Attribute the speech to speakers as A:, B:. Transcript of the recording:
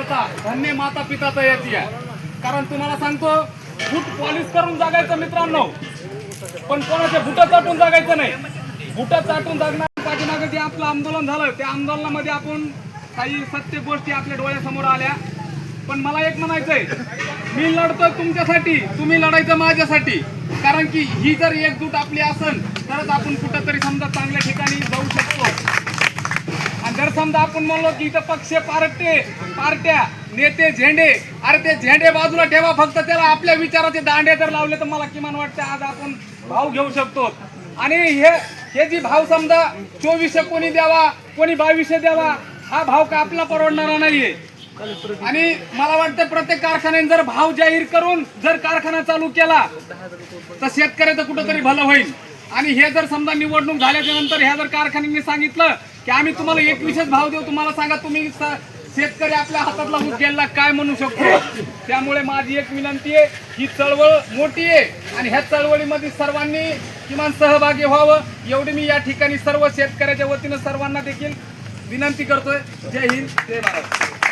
A: करता धन्य माता पिताचा आहे कारण तुम्हाला सांगतो बूट पॉलिश करून जगायचं मित्रांनो. पण कोणाच्या बुट चाटून जगायचं नाही. बुट चाटून जगणार पाठीमागे जे आपलं आंदोलन झालं त्या आंदोलनामध्ये आपण काही सत्य गोष्टी आपल्या डोळ्यासमोर आल्या. पण मला एक म्हणायचंय मी लढतोय तुमच्यासाठी तुम्ही लढायचं माझ्यासाठी. कारण की ही जर एकजूट आपली असेल तरच आपण कुठंतरी समजा चांगल्या ठिकाणी जर समजा आपण म्हणलो की इथं पक्ष पार्टे पार्ट्या नेते झेंडे अरे ते झेंडे बाजूला ठेवा फक्त त्याला आपल्या विचाराचे दांडे जर लावले तर मला किमान वाटतं आज आपण भाव घेऊ शकतो. आणि हे हे जी भाव समजा चोवीसशे कोणी द्यावा कोणी बावीसशे द्यावा हा भाव का आपला परवडणारा नाहीये? आणि मला वाटतं प्रत्येक कारखान्याने जर भाव जाहीर करून जर कारखाना चालू केला तर शेतकऱ्याचं कुठंतरी भलं होईल. आणि हे जर समजा निवडणूक झाल्याच्यानंतर ह्या जर कारखान्यांनी सांगितलं की आम्ही तुम्हाला एकविशच भाव देऊ तुम्हाला सांगा तुम्ही स- शेतकरी आपल्या हातातला मुद्द्याला काय म्हणू शकतो? त्यामुळे माझी एक विनंती आहे ही चळवळ मोठी आहे आणि ह्या चळवळीमध्ये सर्वांनी किमान सहभागी व्हावं. एवढी मी या ठिकाणी सर्व शेतकऱ्याच्या वतीनं सर्वांना देखील विनंती करतोय. जय हिंद जय महाराष्ट्र